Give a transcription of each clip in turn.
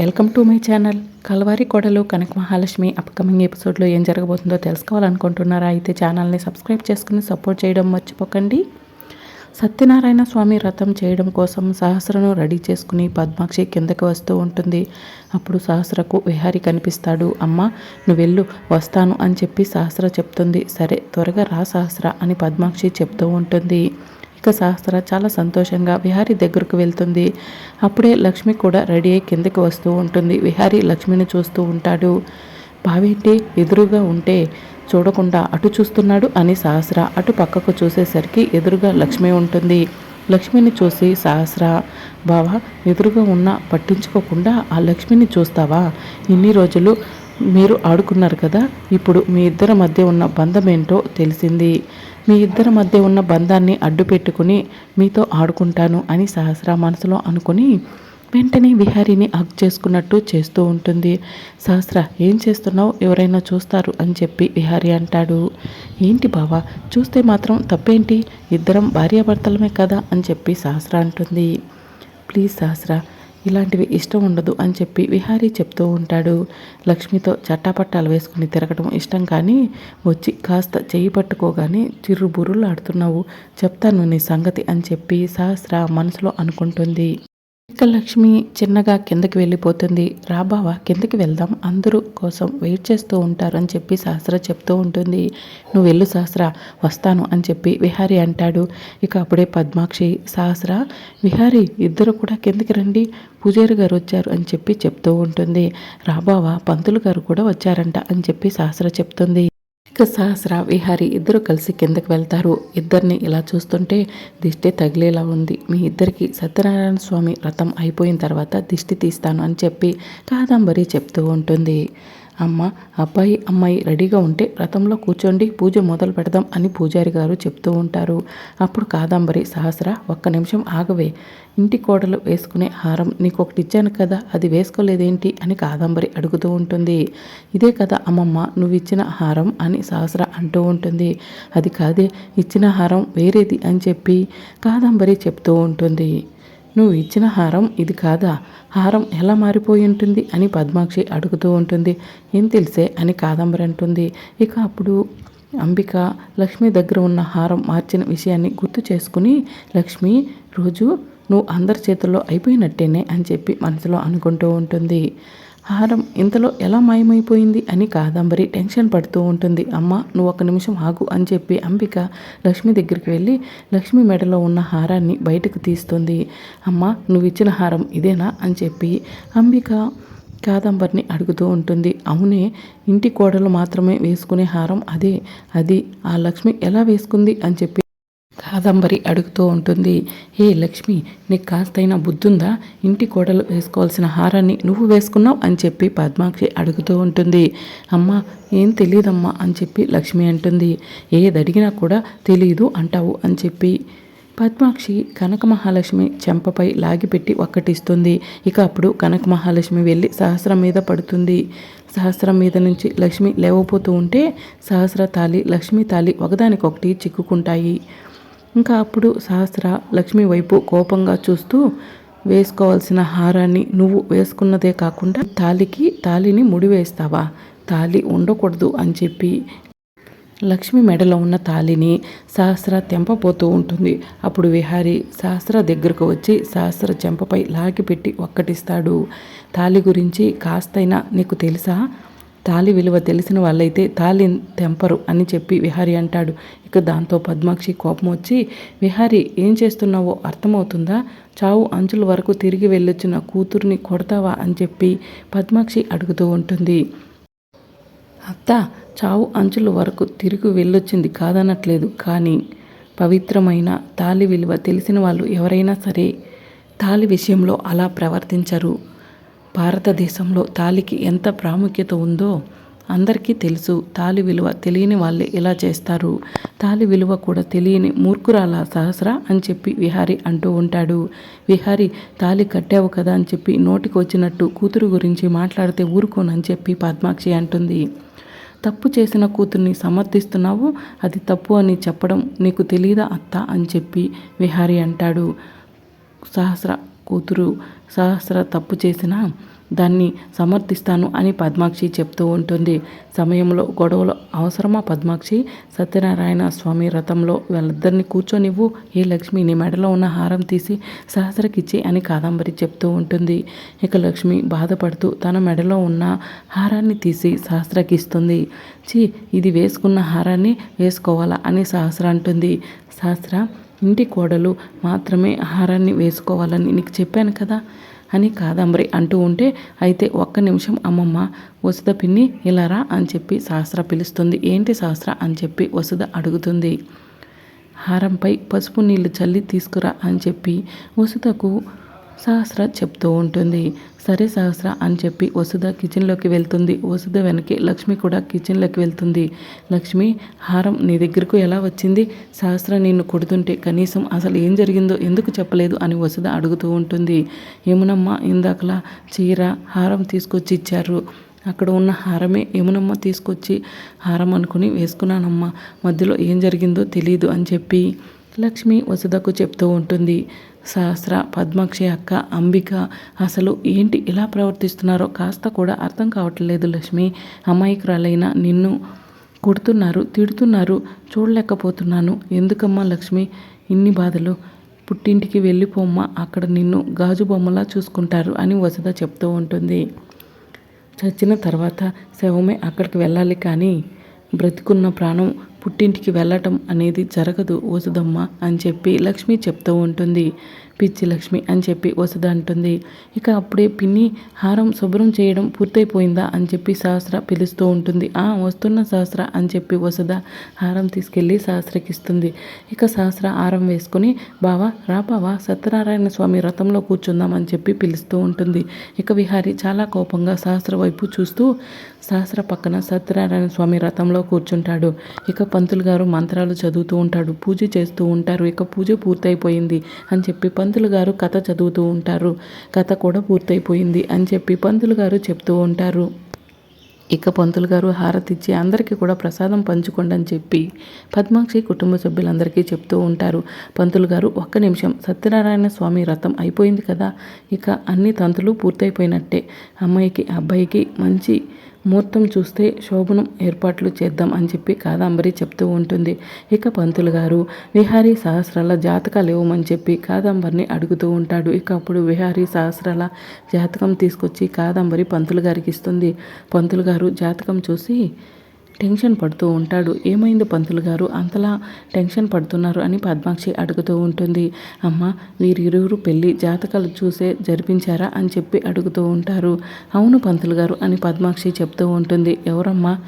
Welcome to my channel. Kalavari Kodalu Kanaka Mahalakshmi upcoming ఎపిసోడ్లో ఏం జరగబోతుందో తెలుసుకోవాలనుకుంటున్నారా? అయితే ఛానల్ని సబ్స్క్రైబ్ చేసుకుని సపోర్ట్ చేయడం మర్చిపోకండి. సత్యనారాయణ స్వామి రథం చేయడం కోసం సహస్రను రెడీ చేసుకుని పద్మాక్షి కిందకి వస్తూ ఉంటుంది. అప్పుడు సహస్రకు విహారి కనిపిస్తాడు. అమ్మ నువ్వు వెళ్ళు వస్తాను అని చెప్పి సహస్ర చెప్తుంది. సరే త్వరగా రా సహస్ర అని పద్మాక్షి చెప్తూ ఉంటుంది. ఇక సహస్ర చాలా సంతోషంగా విహారీ దగ్గరకు వెళ్తుంది. అప్పుడే లక్ష్మి కూడా రెడీ అయ్యి కిందకి వస్తూ ఉంటుంది. విహారీ లక్ష్మిని చూస్తూ ఉంటాడు. బావేంటి? ఎదురుగా ఉంటే చూడకుండా అటు చూస్తున్నాడు? అని సహస్ర అటు పక్కకు చూసేసరికి ఎదురుగా లక్ష్మి ఉంటుంది. లక్ష్మిని చూసి సహస్ర బావా ఎదురుగా ఉన్న పట్టించుకోకుండా ఆ లక్ష్మిని చూస్తావా? ఇన్ని రోజులు మీరు ఆడుకున్నారు కదా? ఇప్పుడు మీ ఇద్దరి మధ్య ఉన్న బంధం ఏంటో తెలిసింది. మీ ఇద్దరి మధ్య ఉన్న బంధాన్ని అడ్డు పెట్టుకుని మీతో ఆడుకుంటాను అని సహస్ర మనసులో అనుకుని వెంటనే విహారీని హక్ చేసుకున్నట్టు చేస్తూ ఉంటుంది. సహస్ర ఏం చేస్తున్నావు? ఎవరైనా చూస్తారు అని చెప్పి విహారీ అంటాడు. ఏంటి బావా? చూస్తే మాత్రం తప్పేంటి? ఇద్దరం భార్యాభర్తలమే కదా అని చెప్పి సహస్ర అంటుంది. ప్లీజ్ సహస్ర ఇలాంటివి ఇష్టం ఉండదు అని చెప్పి విహారీ చెప్తూ ఉంటాడు. లక్ష్మితో చట్టాపట్టాలు వేసుకుని తిరగడం ఇష్టం కానీ వచ్చి కాస్త చేయి పట్టుకోగానే చిర్రు బుర్రులు ఆడుతున్నావు చెప్తాను నీ సంగతి అని చెప్పి సహస్ర మనసులో అనుకుంటుంది. ఇక లక్ష్మి చిన్నగా కిందకి వెళ్ళిపోతుంది. రాబావా కిందకి వెళ్దాం. అందరూ కోసం వెయిట్ చేస్తూ ఉంటారు అని చెప్పి సహస్ర చెప్తూ ఉంటుంది. నువ్వు వెళ్ళు సహస్ర వస్తాను అని చెప్పి విహారి అంటాడు. ఇక అప్పుడే పద్మాక్షి సహస్ర విహారి ఇద్దరు కూడా కిందకి రండి. పూజారి గారు వచ్చారు అని చెప్పి చెప్తూ ఉంటుంది. రాబావా పంతులు గారు కూడా వచ్చారంట అని చెప్పి సహస్ర చెప్తుంది. ఇక సహస్ర విహారి ఇద్దరు కలిసి కిందకి వెళ్తారు. ఇద్దరిని ఇలా చూస్తుంటే దిష్టి తగిలేలా ఉంది. మీ ఇద్దరికి సత్యనారాయణ స్వామి వ్రతం అయిపోయిన తర్వాత దిష్టి తీస్తాను అని చెప్పి కాదంబరి చెప్తూ ఉంటుంది. అమ్మ అబ్బాయి అమ్మాయి రెడీగా ఉంటే రథంలో కూర్చోండి పూజ మొదలు పెడదాం అని పూజారి గారు చెప్తూ ఉంటారు. అప్పుడు కాదంబరి సహస్ర ఒక్క నిమిషం ఆగవే. ఇంటి కోడలు వేసుకునే హారం నీకు ఒకటి ఇచ్చాను కదా అది వేసుకోలేదేంటి అని కాదంబరి అడుగుతూ ఉంటుంది. ఇదే కదా అమ్మమ్మ నువ్వు ఇచ్చిన హారం అని సహస్ర అంటూ ఉంటుంది. అది కాదే ఇచ్చిన హారం వేరేది అని చెప్పి కాదంబరి చెప్తూ ఉంటుంది. నువ్వు ఇచ్చిన హారం ఇది కాదా? హారం ఎలా మారిపోయి ఉంటుంది? అని పద్మాక్షి అడుగుతూ ఉంటుంది. ఏం తెలిసే? అని కాదంబరి అంటుంది. ఇక అప్పుడు అంబిక లక్ష్మి దగ్గర ఉన్న హారం మార్చిన విషయాన్ని గుర్తు చేసుకుని లక్ష్మి రోజు నువ్వు అందరి చేతుల్లో అయిపోయినట్టేనే అని చెప్పి మనసులో అనుకుంటూ ఉంటుంది. హారం ఇంతలో ఎలా మాయమైపోయింది అని కాదంబరి టెన్షన్ పడుతూ ఉంటుంది. అమ్మ నువ్వు ఒక నిమిషం ఆగు అని చెప్పి అంబిక లక్ష్మి దగ్గరికి వెళ్ళి లక్ష్మి మెడలో ఉన్న హారాన్ని బయటకు తీస్తుంది. అమ్మ నువ్వు ఇచ్చిన హారం ఇదేనా అని చెప్పి అంబిక కాదంబరిని అడుగుతూ ఉంటుంది. అవునే ఇంటి కోడలు మాత్రమే వేసుకునే హారం అదే. అది ఆ లక్ష్మి ఎలా వేసుకుంది అని చెప్పి కాదంబరి అడుగుతూ ఉంటుంది. ఏ లక్ష్మి నీకు కాస్తైనా బుద్ధుందా? ఇంటి కోడలు వేసుకోవాల్సిన హారాన్ని నువ్వు వేసుకున్నావు? అని చెప్పి పద్మాక్షి అడుగుతూ ఉంటుంది. అమ్మ ఏం తెలియదమ్మా అని చెప్పి లక్ష్మి అంటుంది. ఏది అడిగినా కూడా తెలియదు అంటావు అని చెప్పి పద్మాక్షి కనక మహాలక్ష్మి చెంపపై లాగిపెట్టి ఒక్కటిస్తుంది. ఇక అప్పుడు కనక మహాలక్ష్మి వెళ్ళి సహస్రం మీద పడుతుంది. సహస్రం మీద నుంచి లక్ష్మి లేవపోతూ ఉంటే సహస్ర తాలి లక్ష్మీ తాలి ఒకదానికొకటి చిక్కుకుంటాయి. ఇంకా అప్పుడు సహస్ర లక్ష్మి వైపు కోపంగా చూస్తూ వేసుకోవాల్సిన హారాన్ని నువ్వు వేసుకున్నదే కాకుండా తాలికి తాలిని ముడివేస్తావా? తాలి ఉండకూడదు అని చెప్పి లక్ష్మి మెడలో ఉన్న తాలిని సహస్ర తెంపపోతూ ఉంటుంది. అప్పుడు విహారి సహస్ర దగ్గరకు వచ్చి సహస్ర చెంపపై లాగిపెట్టి ఒక్కటిస్తాడు. తాలి గురించి కాస్తైనా నీకు తెలుసా? తాలి విలువ తెలిసిన వాళ్ళైతే తాలి తెంపరు అని చెప్పి విహారి అంటాడు. ఇక దాంతో పద్మాక్షి కోపం వచ్చి విహారి ఏం చేస్తున్నావో అర్థమవుతుందా? చావు అంచుల వరకు తిరిగి వెళ్ళొచ్చిన కూతుర్ని కొడతావా? అని చెప్పి పద్మాక్షి అడుగుతూ ఉంటుంది. అత్త చావు అంచుల వరకు తిరిగి వెళ్ళొచ్చింది కాదనట్లేదు. కానీ పవిత్రమైన తాలి విలువ తెలిసిన వాళ్ళు ఎవరైనా సరే తాలి విషయంలో అలా ప్రవర్తించరు. భారతదేశంలో తాలికి ఎంత ప్రాముఖ్యత ఉందో అందరికీ తెలుసు. తాలి విలువ తెలియని వాళ్ళే ఇలా చేస్తారు? తాలి విలువ కూడా తెలియని మూర్ఖురాల సహస్ర అని చెప్పి విహారి అంటూ ఉంటాడు. విహారి తాలి కట్టావు కదా అని చెప్పి నోటికి వచ్చినట్టు కూతురు గురించి మాట్లాడితే ఊరుకోనని చెప్పి పద్మాక్షి అంటుంది. తప్పు చేసిన కూతుర్ని సమర్థిస్తున్నావు? అది తప్పు అని చెప్పడం నీకు తెలియదా అత్త అని చెప్పి విహారి అంటాడు. సహస్ర కూతురు సహస్ర తప్పు చేసినా దాన్ని సమర్థిస్తాను అని పద్మాక్షి చెప్తూ ఉంటుంది. సమయంలో గొడవలు అవసరమా పద్మాక్షి? సత్యనారాయణ స్వామి రథంలో వాళ్ళిద్దరిని కూర్చొనివ్వు. ఏ లక్ష్మి నీ మెడలో ఉన్న హారం తీసి సహస్రకిచ్చి అని కాదంబరి చెప్తూ ఉంటుంది. ఇక లక్ష్మి బాధపడుతూ తన మెడలో ఉన్న హారాన్ని తీసి సహస్రకి ఇస్తుంది చి ఇది వేసుకున్న హారాన్ని వేసుకోవాలా అని సహస్ర అంటుంది. సహస్ర ఇంటి కోడలు మాత్రమే హారాన్ని వేసుకోవాలని నీకు చెప్పాను కదా? అని కాదంబరి అంటూ ఉంటే అయితే ఒక్క నిమిషం అమ్మమ్మ వసుద పిన్ని ఇలారా అని చెప్పి శాస్త్ర పిలుస్తుంది. ఏంటి శాస్త్ర అని చెప్పి వసుద అడుగుతుంది. హారంపై పసుపు నీళ్ళు చల్లి తీసుకురా అని చెప్పి వసుదకు సహస్ర చెప్తూ ఉంటుంది. సరే సహస్ర అని చెప్పి వసుధ కిచెన్లోకి వెళ్తుంది. వసుధ వెనక్కి లక్ష్మి కూడా కిచెన్లోకి వెళ్తుంది. లక్ష్మి హారం నీ దగ్గరకు ఎలా వచ్చింది? సహస్ర నిన్ను కొడుతుంటే కనీసం అసలు ఏం జరిగిందో ఎందుకు చెప్పలేదు అని వసుధ అడుగుతూ ఉంటుంది. ఏమునమ్మా ఇందాకలా చీర హారం తీసుకొచ్చి ఇచ్చారు. అక్కడ ఉన్న హారమే యమునమ్మ తీసుకొచ్చి హారం అనుకుని వేసుకున్నానమ్మ. మధ్యలో ఏం జరిగిందో తెలియదు అని చెప్పి లక్ష్మి వసుధకు చెప్తూ ఉంటుంది. సహస్ర పద్మాక్షి అక్క అంబిక అసలు ఏంటి ఇలా ప్రవర్తిస్తున్నారో కాస్త కూడా అర్థం కావట్లేదు లక్ష్మి. అమాయకురాలైన నిన్ను కొడుతున్నారు తిడుతున్నారు చూడలేకపోతున్నాను. ఎందుకమ్మా లక్ష్మి ఇన్ని బాధలు? పుట్టింటికి వెళ్ళిపోమ్మా అక్కడ నిన్ను గాజు బొమ్మలా చూసుకుంటారు అని వసత చెప్తూ ఉంటుంది. చచ్చిన తర్వాత శవమే అక్కడికి వెళ్ళాలి కానీ బ్రతికున్న ప్రాణం పుట్టింటికి వెళ్ళటం అనేది జరగదు వసుదమ్మ అని చెప్పి లక్ష్మి చెప్తూ ఉంటుంది. పిచ్చి లక్ష్మి అని చెప్పి వసుధ అంటుంది. ఇక అప్పుడే పిన్ని హారం శుభ్రం చేయడం పూర్తయిపోయిందా అని చెప్పి సహస్ర పిలుస్తూ ఉంటుంది. ఆ వస్తున్న సహస్ర అని చెప్పి వసుధ హారం తీసుకెళ్ళి సహస్రకిస్తుంది ఇక సహస్ర హారం వేసుకుని బావా రాబావా సత్యనారాయణ స్వామి రథంలో కూర్చుందాం అని చెప్పి పిలుస్తూ ఉంటుంది. ఇక విహారి చాలా కోపంగా సహస్ర వైపు చూస్తూ సహస్ర పక్కన సత్యనారాయణ స్వామి రథంలో కూర్చుంటాడు. ఇక పంతులు గారు మంత్రాలు చదువుతూ ఉంటాడు పూజ చేస్తూ ఉంటారు. ఇక పూజ పూర్తయిపోయింది అని చెప్పి పంతులు పంతులు గారు కథ చదువుతూ ఉంటారు. కథ కూడా పూర్తయిపోయింది అని చెప్పి పంతులు గారు చెప్తూ ఉంటారు. ఇక పంతులు గారు హారతిచ్చి అందరికీ కూడా ప్రసాదం పంచుకోండి అని చెప్పి పద్మాక్షి కుటుంబ సభ్యులందరికీ చెప్తూ ఉంటారు. పంతులు గారు ఒక్క నిమిషం సత్యనారాయణ స్వామి రథం అయిపోయింది కదా ఇక అన్ని తంతులు పూర్తయిపోయినట్టే. అమ్మాయికి అబ్బాయికి మంచి ముహూర్తం చూస్తే శోభనం ఏర్పాట్లు చేద్దాం అని చెప్పి కాదంబరి చెప్తూ ఉంటుంది. ఇక పంతులు గారు విహారీ సహస్రాల జాతకాలు ఇవ్వమని చెప్పి కాదంబరిని అడుగుతూ ఉంటాడు. ఇక అప్పుడు విహారీ సహస్రాల జాతకం తీసుకొచ్చి కాదంబరి పంతులు గారికి ఇస్తుంది. పంతులు గారు జాతకం చూసి టెన్షన్ పడుతూ ఉంటాడు. ఏమైంది పంతులు గారు? అంతలా టెన్షన్ పడుతున్నారు అని పద్మాక్షి అడుగుతూ ఉంటుంది. అమ్మ వీరిరువురు పెళ్ళి జాతకాలు చూసే జరిపించారా అని చెప్పి అడుగుతూ ఉంటారు. అవును పంతులు గారు అని పద్మాక్షి చెప్తూ ఉంటుంది. ఎవరమ్మా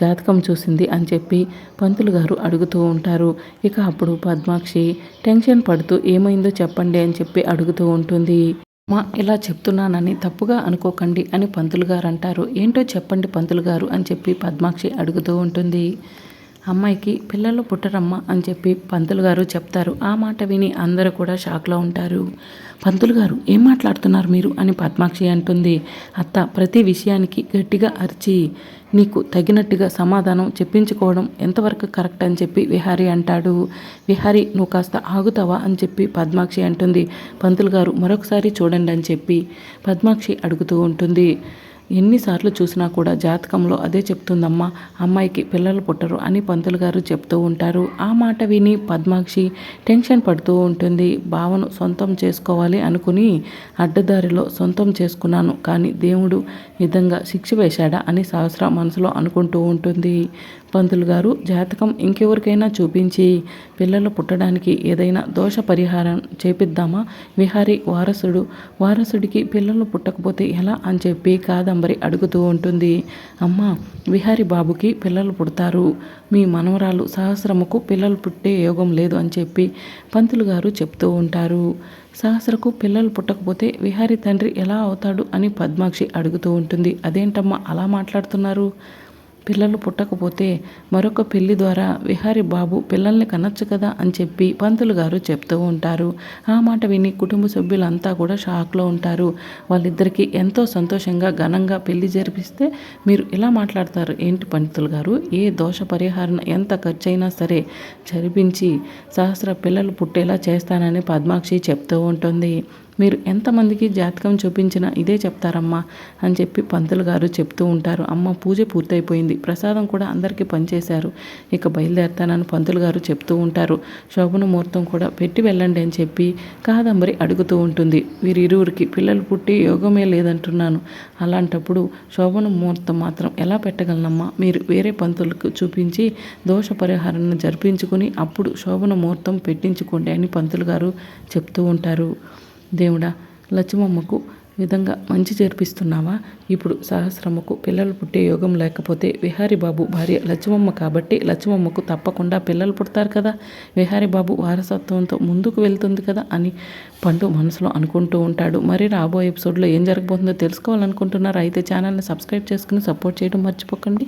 జాతకం చూసింది అని చెప్పి పంతులు గారు అడుగుతూ ఉంటారు. ఇక అప్పుడు పద్మాక్షి టెన్షన్ పడుతూ ఏమైందో చెప్పండి అని చెప్పి అడుగుతూ ఉంటుంది. మా ఇలా చెప్తున్నానని తప్పుగా అనుకోకండి అని పంతులు గారు అంటారు ఏంటో చెప్పండి పంతులు గారు అని చెప్పి పద్మాక్షి అడుగుతూ ఉంటుంది. అమ్మాయికి పిల్లలు పుట్టరమ్మ అని చెప్పి పంతులు గారు చెప్తారు. ఆ మాట విని అందరూ కూడా షాక్లో ఉంటారు. పంతులు గారు ఏం మాట్లాడుతున్నారు మీరు? అని పద్మాక్షి అంటుంది. అత్త ప్రతి విషయానికి గట్టిగా అరిచి నీకు తగినట్టుగా సమాధానం చెప్పించుకోవడం ఎంతవరకు కరెక్ట్ అని చెప్పి విహారీ అంటాడు. విహారీ నువ్వు కాస్త ఆగుతావా? అని చెప్పి పద్మాక్షి అంటుంది. పంతులు గారు మరొకసారి చూడండి అని చెప్పి పద్మాక్షి అడుగుతూ ఉంటుంది. ఎన్నిసార్లు చూసినా కూడా జాతకంలో అదే చెప్తుందమ్మా అమ్మాయికి పిల్లలు పుట్టరు అని పంతులు గారు చెప్తూ ఉంటారు. ఆ మాట విని పద్మాక్షి టెన్షన్ పడుతూ ఉంటుంది. భావను సొంతం చేసుకోవాలి అనుకుని అడ్డదారిలో సొంతం చేసుకున్నాను కానీ దేవుడు విధంగా శిక్ష వేశాడా అని సహస్ర మనసులో అనుకుంటూ ఉంటుంది. పంతులు గారు జాతకం ఇంకెవరికైనా చూపించి పిల్లలు పుట్టడానికి ఏదైనా దోష పరిహారం చేపిద్దామా? విహారీ వారసుడు వారసుడికి పిల్లలు పుట్టకపోతే ఎలా అని చెప్పి కాదంబరి అడుగుతూ ఉంటుంది అమ్మ విహారీ బాబుకి పిల్లలు పుడతారు. మీ మనవరాలు సహస్రముకు పిల్లలు పుట్టే యోగం లేదు అని చెప్పి పంతులు గారు చెప్తూ ఉంటారు. సహస్రకు పిల్లలు పుట్టకపోతే విహారీ తండ్రి ఎలా అవుతాడు అని పద్మాక్షి అడుగుతూ ఉంటుంది. అదేంటమ్మా అలా మాట్లాడుతున్నారు? పిల్లలు పుట్టకపోతే మరొక పెళ్ళి ద్వారా విహారి బాబు పిల్లల్ని కనొచ్చు కదా అని చెప్పి పంతులు గారు చెప్తూ ఉంటారు. ఆ మాట విని కుటుంబ సభ్యులంతా కూడా షాక్లో ఉంటారు. వాళ్ళిద్దరికీ ఎంతో సంతోషంగా ఘనంగా పెళ్ళి జరిపిస్తే మీరు ఇలా మాట్లాడతారు. ఏంటి పంతులు గారు? ఏ దోష పరిహారం ఎంత ఖర్చైనా సరే జరిపించి సహస్ర పిల్లలు పుట్టేలా చేస్తానని పద్మాక్షి చెప్తూ ఉంటుంది. మీరు ఎంతమందికి జాతకం చూపించినా ఇదే చెప్తారమ్మా అని చెప్పి పంతులు గారు చెప్తూ ఉంటారు. అమ్మ పూజ పూర్తయిపోయింది. ప్రసాదం కూడా అందరికీ పనిచేశారు ఇక బయలుదేరుతానని పంతులు గారు చెప్తూ ఉంటారు. శోభన ముహూర్తం కూడా పెట్టి వెళ్ళండి అని చెప్పి కాదంబరి అడుగుతూ ఉంటుంది. వీరిరువురికి పిల్లలు పుట్టి యోగమే లేదంటున్నాను. అలాంటప్పుడు శోభన ముహూర్తం మాత్రం ఎలా పెట్టగలనమ్మా? మీరు వేరే పంతులకు చూపించి దోష పరిహారాన్ని జరిపించుకుని అప్పుడు శోభన ముహూర్తం పెట్టించుకోండి అని పంతులు గారు చెప్తూ ఉంటారు. దేవుడా లచ్చిమమ్మకు విధంగా మంచి చేర్పిస్తున్నావా? ఇప్పుడు సహస్రమ్మకు పిల్లలు పుట్టే యోగం లేకపోతే విహారీబాబు భార్య లచ్చిమమ్మ కాబట్టి లచ్చిమమ్మకు తప్పకుండా పిల్లలు పుడతారు కదా. విహారీబాబు వారసత్వంతో ముందుకు వెళ్తుంది కదా అని పండు మనసులో అనుకుంటూ ఉంటాడు. మరి రాబోయే ఎపిసోడ్లో ఏం జరగబోతుందో తెలుసుకోవాలనుకుంటున్నారు? అయితే ఛానల్ని సబ్స్క్రైబ్ చేసుకుని సపోర్ట్ చేయడం మర్చిపోకండి.